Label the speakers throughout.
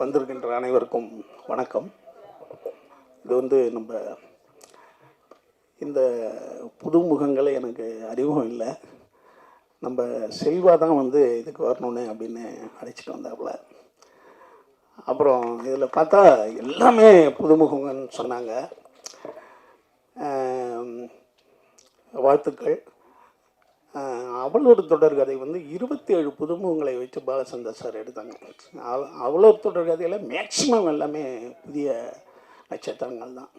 Speaker 1: வந்திருக்கின்ற அனைவருக்கும் வணக்கம். இது வந்து நம்ம இந்த புதுமுகங்களை எனக்கு அறிமுகம் இல்லை. நம்ம செல்வா தான் வந்து இதுக்கு வரணுன்னு அப்படின்னு அழைச்சிட்டு வந்தாப்புல. அப்புறம் இதில் பார்த்தா எல்லாமே புதுமுகங்கன்னு சொன்னாங்க. வாழ்த்துக்கள். அவளோட தொடர்கதை வந்து இருபத்தி ஏழு புதுமுகங்களை வச்சு பாலச்சந்தர் சார் எடுத்தாங்க. அவ- அவளோட தொடர்கதையில் மேக்சிமம் எல்லாமே புதிய நட்சத்திரங்கள் தான்.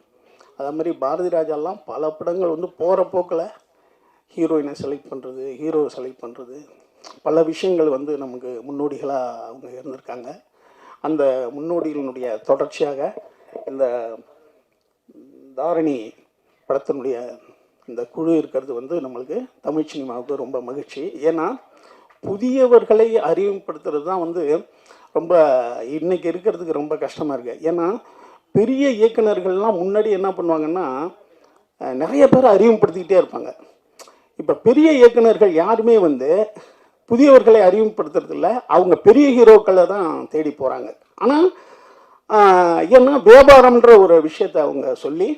Speaker 1: அதே மாதிரி பாரதி ராஜாலாம் பல படங்கள் வந்து போகிற போக்கில் ஹீரோயினை செலக்ட் பண்ணுறது ஹீரோவை செலக்ட் பண்ணுறது பல விஷயங்கள் வந்து நமக்கு முன்னோடிகளாக அவங்க இருந்திருக்காங்க. அந்த முன்னோடிகளினுடைய தொடர்ச்சியாக இந்த தாரணி படத்தினுடைய இந்த குழு இருக்கிறது வந்து நம்மளுக்கு தமிழ் சினிமாவுக்கு ரொம்ப மகிழ்ச்சி. ஏன்னா புதியவர்களை அறிமுகப்படுத்துறது தான் வந்து ரொம்ப இன்றைக்கி இருக்கிறதுக்கு ரொம்ப கஷ்டமாக இருக்குது ஏன்னா பெரிய இயக்குனர்கள்லாம் முன்னாடி என்ன பண்ணுவாங்கன்னா நிறைய பேர் அறிமுகப்படுத்திக்கிட்டே இருப்பாங்க. இப்போ பெரிய இயக்குனர்கள் யாருமே வந்து புதியவர்களை அறிமுகப்படுத்துறதில்ல அவங்க பெரிய ஹீரோக்களை தான் தேடி போகிறாங்க ஆனால் ஏன்னா வியாபாரம்ன்ற ஒரு விஷயத்தை அவங்க சொல்லி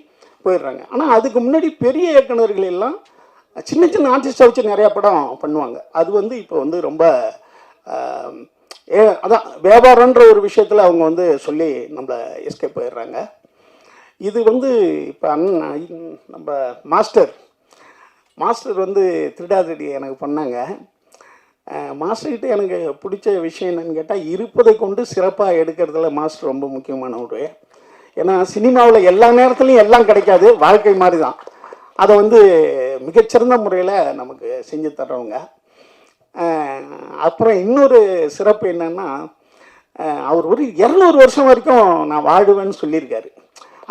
Speaker 1: போயிடுறாங்க. ஆனால் அதுக்கு முன்னாடி பெரிய இயக்குனர்கள் எல்லாம் சின்ன சின்ன ஆர்டிஸ்டை வச்சு நிறையா படம் பண்ணுவாங்க. அது வந்து இப்போ வந்து ரொம்ப ஏ அதான் வியாபாரம்ன்ற ஒரு விஷயத்தில் அவங்க வந்து சொல்லி நம்மளை எஸ்கேப் போயிடுறாங்க. இது வந்து இப்போ அண்ணன் நம்ம மாஸ்டர் மாஸ்டர் வந்து திருடாதடி எனக்கு பண்ணாங்க. மாஸ்டர்கிட்ட எனக்கு பிடிச்ச விஷயம் என்னன்னு கேட்டால் இருப்பதை கொண்டு சிறப்பாக எடுக்கிறதுல மாஸ்டர் ரொம்ப முக்கியமான ஒரு ஏன்னா சினிமாவில் எல்லா நேரத்துலையும் எல்லாம் கிடைக்காது. வாழ்க்கை மாதிரி தான் அதை வந்து மிகச்சிறந்த முறையில் நமக்கு செஞ்சு தர்றவங்க. அப்புறம் இன்னொரு சிறப்பு என்னென்னா அவர் ஒரு இரநூறு வருஷம் வரைக்கும் நான் வாழுவேன்னு சொல்லியிருக்காரு.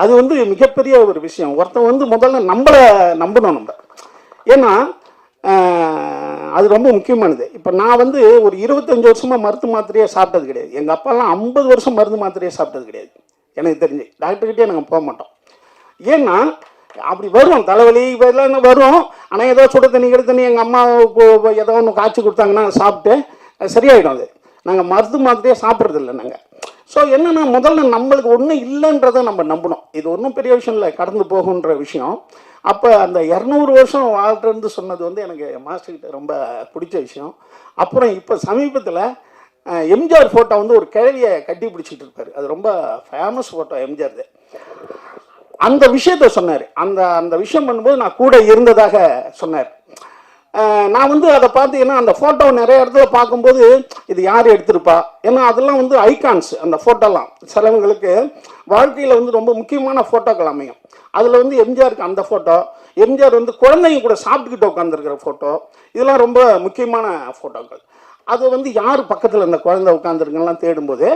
Speaker 1: அது வந்து மிகப்பெரிய ஒரு விஷயம். ஒருத்தன் வந்து முதல்ல நம்மளை நம்பணும் நம்ம. ஏன்னா அது ரொம்ப முக்கியமானது. இப்போ நான் வந்து ஒரு இருபத்தஞ்சி வருஷமாக மருந்து மாத்திரையே சாப்பிட்டது கிடையாது. எங்கள் அப்பாலாம் ஐம்பது வருஷம் மருந்து மாத்திரையே சாப்பிட்டது கிடையாது. எனக்கு தெரிஞ்சு. டாக்டர்கிட்டே நாங்கள் போக மாட்டோம். ஏன்னா அப்படி வரும். தலைவலி இதெல்லாம் வரும். ஆனால் ஏதோ சுட தண்ணி கெடு தண்ணி எங்கள் அம்மா ஏதோ ஒன்று காய்ச்சி கொடுத்தாங்கன்னா சாப்பிட்டு சரியாயிடும் அது. நாங்கள் மருந்து மாத்திரையே சாப்பிட்றதில்ல நாங்கள் ஸோ என்னன்னா முதல்ல நம்மளுக்கு ஒன்றும் இல்லைன்றதை நம்ம நம்பணும். இது ஒன்றும் பெரிய விஷயம் இல்லை. கடந்து போகுன்ற விஷயம். அப்போ அந்த இரநூறு வருஷம் வாழ்றேன்னு சொன்னது வந்து எனக்கு மாஸ்டர்கிட்ட ரொம்ப பிடிச்ச விஷயம். அப்புறம் இப்போ சமீபத்தில் எம்ஜிஆர் ஃபோட்டோ வந்து ஒரு கிழவியை கட்டி பிடிச்சிட்டு இருப்பார். அது ரொம்ப ஃபேமஸ் ஃபோட்டோ எம்ஜிஆர் அந்த விஷயத்த சொன்னார். அந்த அந்த விஷயம் பண்ணும்போது நான் கூட இருந்ததாக சொன்னார். நான் வந்து அதை பார்த்தீங்கன்னா அந்த ஃபோட்டோ நிறைய இடத்துல பார்க்கும்போது இது யார் எடுத்திருப்பா? ஏன்னா அதெல்லாம் வந்து ஐகான்ஸ் அந்த ஃபோட்டோலாம் சிலவங்களுக்கு வாழ்க்கையில் வந்து ரொம்ப முக்கியமான ஃபோட்டோக்கள் அமையும். அதில் வந்து எம்ஜிஆருக்கு அந்த ஃபோட்டோ எம்ஜிஆர் வந்து குழந்தைங்க கூட சாப்பிட்டுக்கிட்டு உட்காந்துருக்கிற ஃபோட்டோ இதெல்லாம் ரொம்ப முக்கியமான ஃபோட்டோக்கள் அது வந்து யார் பக்கத்தில் இந்த குழந்தை உட்காந்துருக்கெல்லாம் தேடும்போது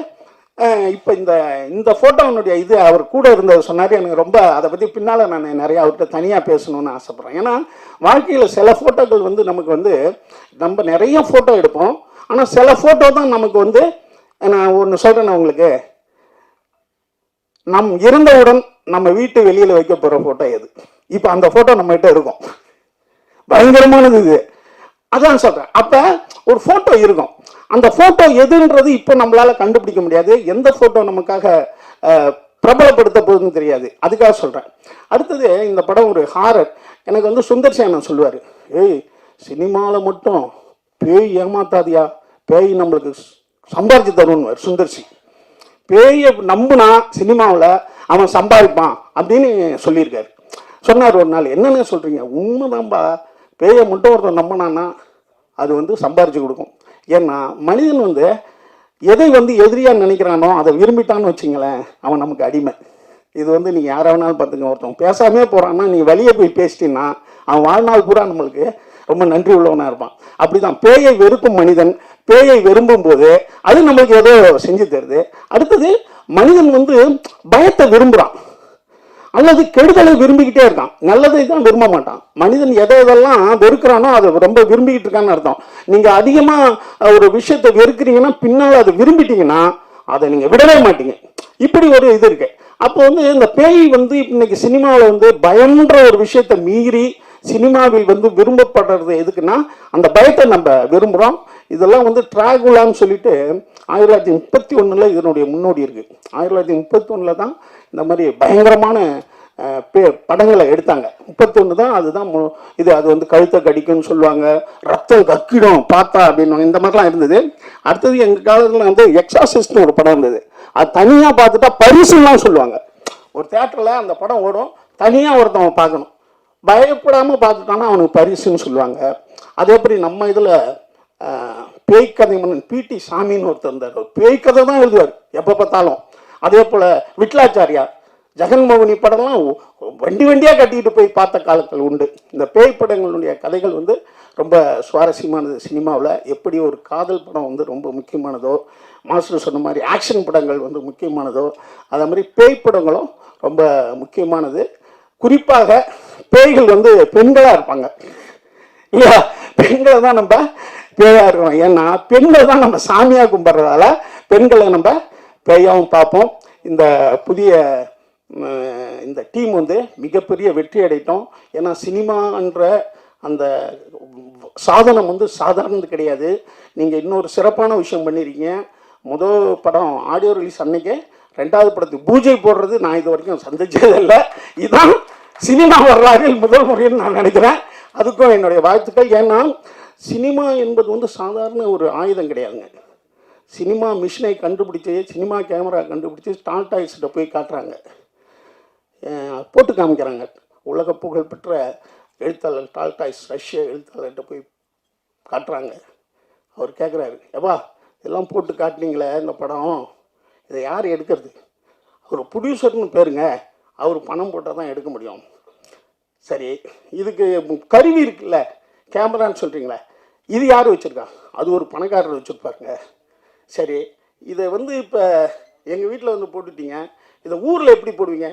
Speaker 1: இப்போ இந்த இந்த ஃபோட்டோனுடைய இது அவர் கூட இருந்தவர் சொன்னார். எனக்கு ரொம்ப அதை பற்றி பின்னால் நான் நிறையா அவர்கிட்ட தனியாக பேசணும்னு ஆசைப்பட்றேன். ஏன்னா வாழ்க்கையில் சில ஃபோட்டோக்கள் வந்து நமக்கு வந்து நம்ம நிறைய ஃபோட்டோ எடுப்போம். ஆனால் சில ஃபோட்டோ தான் நமக்கு வந்து நான் ஒன்று சொல்கிறேன் உங்களுக்கு. நம் இருந்தவுடன் நம்ம வீட்டு வெளியில் வைக்க போகிற ஃபோட்டோ எது? இப்போ அந்த ஃபோட்டோ நம்மகிட்ட இருக்கும். பயங்கரமானது இது. அதான் சொல்கிறேன் அப்போ ஒரு ஃபோட்டோ இருக்கும். அந்த ஃபோட்டோ எதுன்றது இப்போ நம்மளால் கண்டுபிடிக்க முடியாது. எந்த ஃபோட்டோ நமக்காக பிரபலப்படுத்த போகுதுன்னு தெரியாது. அதுக்காக சொல்கிறேன் அடுத்தது இந்த படம் ஒரு ஹாரர் எனக்கு வந்து சுந்தர் சேனன் சொல்லுவார். ஏய் சினிமாவில் மட்டும் பேய் ஏமாத்தாதியா? பேய் நம்மளுக்கு சம்பாதிச்சு தருவன்னு சுந்தர்சி பேயை நம்புனா சினிமாவில் அவன் சம்பாதிப்பான் அப்படின்னு சொல்லியிருக்காரு. சொன்னார் ஒரு நாள் என்னென்ன சொல்கிறீங்க உண்மைதான்பா. பேயை மட்டும் ஒருத்தன் நம்பினான்னா அது வந்து சம்பாரிச்சு கொடுக்கும். ஏன்னா மனிதன் வந்து எதை வந்து எதிரியாக நினைக்கிறானோ அதை விரும்பிட்டான்னு வச்சிங்களேன் அவன் நமக்கு அடிமை. இது வந்து நீங்கள் யாரை வேணாலும் பார்த்துங்க ஒருத்தன் பேசாமே போகிறான்னா நீ வெளியே போய் பேசிட்டீங்கன்னா அவன் வாழ்நாள் பூரா நம்மளுக்கு ரொம்ப நன்றி உள்ளவனாக இருப்பான். அப்படிதான் பேயை வெறுக்கும் மனிதன் பேயை விரும்பும் போது அது நம்மளுக்கு ஏதோ செஞ்சு தருது. அடுத்தது மனிதன் வந்து பயத்தை விரும்புகிறான் அல்லது கெடுதலை விரும்பிக்கிட்டே இருக்கான். நல்லதை தான் விரும்ப மாட்டான். மனிதன் எதை எதெல்லாம் வெறுக்கிறானோ அதை ரொம்ப விரும்பிக்கிட்டு இருக்கான்னு அர்த்தம். நீங்கள் அதிகமாக ஒரு விஷயத்தை வெறுக்கிறீங்கன்னா பின்னால் அதை விரும்பிட்டீங்கன்னா அதை நீங்கள் விடவே மாட்டீங்க. இப்படி ஒரு இது இருக்கு. அப்போ வந்து இந்த பேய் வந்து இன்னைக்கு சினிமாவில் வந்து பயம்ன்ற ஒரு விஷயத்தை மீறி சினிமாவில் வந்து விரும்பப்படுறது எதுக்குன்னா அந்த பயத்தை நம்ம விரும்புகிறோம் இதெல்லாம் வந்து ட்ராகுலான்னு சொல்லிட்டு ஆயிரத்தி தொள்ளாயிரத்தி முப்பத்தி ஒன்றில் இதனுடைய முன்னோடி இருக்குது ஆயிரத்தி தொள்ளாயிரத்தி முப்பத்தி ஒன்றில் தான் இந்த மாதிரி பயங்கரமான பே படங்களை எடுத்தாங்க. முப்பத்தொன்று தான் அதுதான் மு- இது அது வந்து கழுத்தை கடிக்கும்னு சொல்லுவாங்க ரத்தம் கக்கிடும் பார்த்தா அப்படின்னு இந்த மாதிரிலாம் இருந்தது. அடுத்தது எங்கள் காலத்தில் வந்து எக்ஸாசிஸ்ட்னு ஒரு படம் இருந்தது. அது தனியாக பார்த்துட்டா பரிசுலாம் சொல்லுவாங்க. ஒரு தேட்டரில் அந்த படம் ஓடும் தனியாக ஒருத்தவன் பார்க்கணும். பயப்படாமல் பார்த்துட்டானா அவனுக்கு பரிசுன்னு சொல்லுவாங்க. அதே மாதிரி நம்ம இதில் பேய்கதை மன்னன் பிடி சாமின்னு ஒருத்தர் இருந்தார். அவர் பேய் கதை தான் எழுதுவார் எப்போ பார்த்தாலும். அதே போல் விட்லாச்சாரியார் ஜெகன்மோகினி படம்லாம் வண்டி வண்டியாக கட்டிட்டு போய் பார்த்த காலத்தில் உண்டு. இந்த பேய் படங்களுடைய கதைகள் வந்து ரொம்ப சுவாரஸ்யமானது சினிமாவில். எப்படி ஒரு காதல் படம் வந்து ரொம்ப முக்கியமானதோ மாஸ்டர் சொன்ன மாதிரி ஆக்ஷன் படங்கள் வந்து முக்கியமானதோ அதே மாதிரி பேய் படங்களும் ரொம்ப முக்கியமானது. குறிப்பாக பேய்கள் வந்து பெண்களாக இருப்பாங்க. இல்லையா? பெண்களை தான் நம்ம பேயா இருக்கணும். ஏன்னா பெண்கள் தான் நம்ம சாமியாக கும்பிட்றதால பெண்களை நம்ம பேயாவும் பார்ப்போம். இந்த புதிய இந்த டீம் வந்து மிகப்பெரிய வெற்றி அடைத்தோம் ஏன்னா சினிமான்ற அந்த சாதனம் வந்து சாதாரணது கிடையாது. நீங்கள் இன்னொரு சிறப்பான விஷயம் பண்ணியிருக்கீங்க முதல் படம் ஆடியோ ரிலீஸ் அன்னைக்கே ரெண்டாவது படத்துக்கு பூஜை போடுறது நான் இது வரைக்கும் சந்திச்சது இல்லை. இதுதான் சினிமா வரலாறில் முதல் முறைன்னு நான் நினைக்கிறேன். அதுக்கும் என்னுடைய வாழ்த்துக்கள். ஏன்னா சினிமா என்பது வந்து சாதாரண ஒரு ஆயுதம் கிடையாதுங்க. சினிமா மிஷினை கண்டுபிடிச்சி சினிமா கேமரா கண்டுபிடிச்சி டால்டாய்ஸ்கிட்ட போய் காட்டுறாங்க. போட்டு காமிக்கிறாங்க. உலக புகழ்பெற்ற எழுத்தாளர் டால்டாய்ஸ் ரஷ்ய எழுத்தாளர்கிட்ட போய் காட்டுறாங்க. அவர் கேட்குறாரு எப்பா இதெல்லாம் போட்டு காட்டினீங்களே இந்த படம். இதை யார் எடுக்கிறது? அவர் ப்ரொடியூசர்னு பேருங்க. அவர் பணம் போட்டால் தான் எடுக்க முடியும். சரி இதுக்கு கருவி இருக்குல்ல கேமரான்னு சொல்கிறீங்களே இது யார் வச்சுருக்கா? அது ஒரு பணக்காரர் வச்சுருப்பாருங்க. சரி இதை வந்து இப்போ எங்கள் வீட்டில் வந்து போட்டுட்டீங்க. இதை ஊரில் எப்படி போடுவீங்க?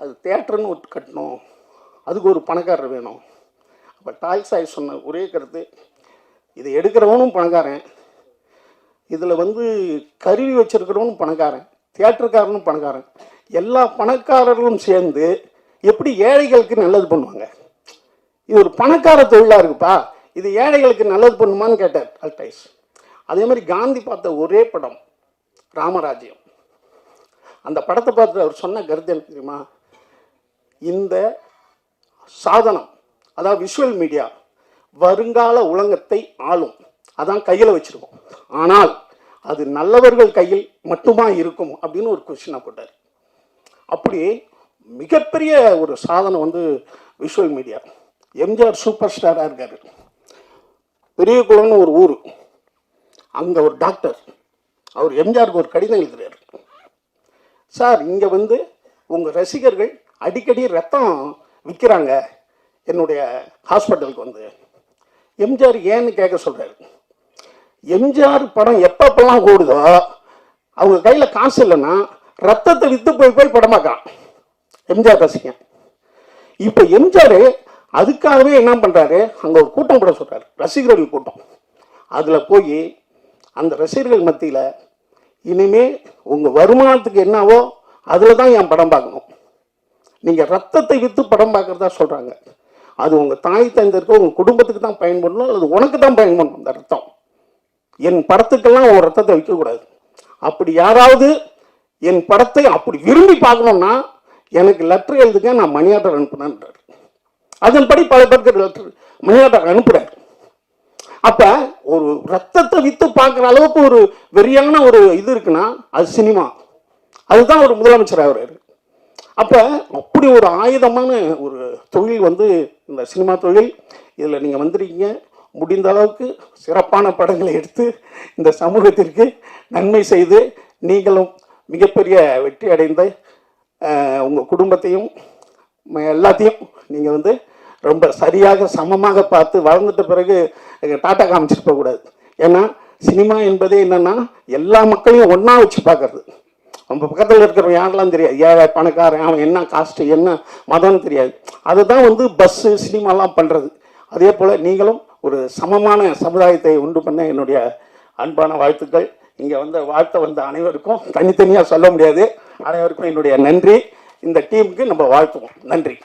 Speaker 1: அது தேட்டர்னு ஒரு கட்டணும். அதுக்கு ஒரு பணக்காரர் வேணும். அப்போ டாய் சாய் சொன்ன ஒரே கருத்து. இதை எடுக்கிறவனும் பணக்காரன். இதில் வந்து கருவி வச்சுருக்கிறவனும் பணக்காரன். தியேட்டருக்காரனும் பணக்காரன். எல்லா பணக்காரர்களும் சேர்ந்து எப்படி ஏழைகளுக்கு நல்லது பண்ணுவாங்க? இது ஒரு பணக்கார தொழிலாக இருக்குப்பா. இது ஏழைகளுக்கு நல்லது பண்ணுமான்னு கேட்டார் அல்டைஸ். அதே மாதிரி காந்தி பார்த்த ஒரே படம் ராமராஜ்யம். அந்த படத்தை பார்த்து அவர் சொன்ன கருத்து எனக்கு தெரியுமா? இந்த சாதனம் அதாவது விஷுவல் மீடியா வருங்கால உலகத்தை ஆளும். அதான் கையில் வச்சுருக்கோம். ஆனால் அது நல்லவர்கள் கையில் மட்டுமா இருக்கும் அப்படின்னு ஒரு கொஷினாக போட்டார். அப்படி மிகப்பெரிய ஒரு சாதனம் வந்து விஷுவல் மீடியா எம்ஜிஆர் சூப்பர் ஸ்டாராக இருக்கார். பெரிய குளம்னு ஒரு ஊர். அங்கே ஒரு டாக்டர் அவர் எம்ஜிஆருக்கு ஒரு கடிதம் எழுதுகிறார் சார் இங்கே வந்து உங்கள் ரசிகர்கள் அடிக்கடி ரத்தம் விற்கிறாங்க என்னுடைய ஹாஸ்பிட்டலுக்கு வந்து. எம்ஜிஆர் ஏன்னு கேட்க சொல்கிறாரு எம்ஜிஆர் படம் எப்பப்பெல்லாம் கூடுதோ அவங்க கையில் காசு இல்லைன்னா ரத்தத்தை விற்று போய் போய் படம் எம்ஜிஆர் ரசிகன். இப்போ எம்ஜிஆர் அதுக்காகவே என்ன பண்ணுறாரு அங்கே ஒரு கூட்டம் கூட சொல்கிறாரு ரசிகர்கள் கூட்டம். அதில் போய் அந்த ரசிகர்கள் மத்தியில் இனிமே உங்கள் வருமானத்துக்கு என்னவோ அதில் தான் என் படம் பார்க்கணும். நீங்கள் ரத்தத்தை விற்று படம் பார்க்குறதா சொல்கிறாங்க அது உங்கள் தாய் தந்தருக்கு உங்கள் குடும்பத்துக்கு தான் பயன்படணும் அல்லது உனக்கு தான் பயன்படணும் அந்த ரத்தம். என் படத்துக்கெல்லாம் உன் ரத்தத்தை வைக்கக்கூடாது. அப்படி யாராவது என் படத்தை அப்படி விரும்பி பார்க்கணும்னா எனக்கு லெட்டர் எழுதுங்க நான் மணி ஆர்டர் அனுப்புனேன்றார் அதன்படி பல பேருக்கு லெட்டர் அனுப்புகிறார் ஆர்டர் அனுப்புறாரு. அப்ப ஒரு ரத்தத்தை வித்து பார்க்குற அளவுக்கு ஒரு வெறியான ஒரு இது இருக்குன்னா அது சினிமா. அதுதான் ஒரு முதலமைச்சர் ஆகிறாரு அப்ப அப்படி ஒரு ஆயுதமான ஒரு தொழில் வந்து இந்த சினிமா தொழில் இதில் நீங்கள் வந்திருக்கீங்க. முடிந்த அளவுக்கு சிறப்பான படங்களை எடுத்து இந்த சமூகத்திற்கு நன்மை செய்து நீங்களும் மிகப்பெரிய வெற்றி அடைந்த உங்கள் குடும்பத்தையும் எல்லாத்தையும் நீங்கள் வந்து ரொம்ப சரியாக சமமாக பார்த்து வளர்ந்துட்ட பிறகு டாட்டா காமிச்சிட்டு போகக்கூடாது ஏன்னா சினிமா என்பதே என்னன்னா எல்லா மக்களையும் ஒன்றா வச்சு பார்க்கறது. நம்ம பக்கத்தில் இருக்கிறவன் யாரெல்லாம் தெரியாது. ஏழை பணக்காரன் அவன் என்ன காஸ்ட் என்ன மதம்னு தெரியாது. அதுதான் வந்து பஸ்ஸு சினிமாலாம் பண்ணுறது அதே போல் நீங்களும் ஒரு சமமான சமுதாயத்தை உண்டு பண்ண என்னுடைய அன்பான வாழ்த்துக்கள். இங்கே வந்த வாழ்த்த வந்த அனைவருக்கும் தனித்தனியாக சொல்ல முடியாது. அனைவருக்கும் என்னுடைய நன்றி. இந்த டீமுக்கு நம்ம வாழ்த்துவோம். நன்றி.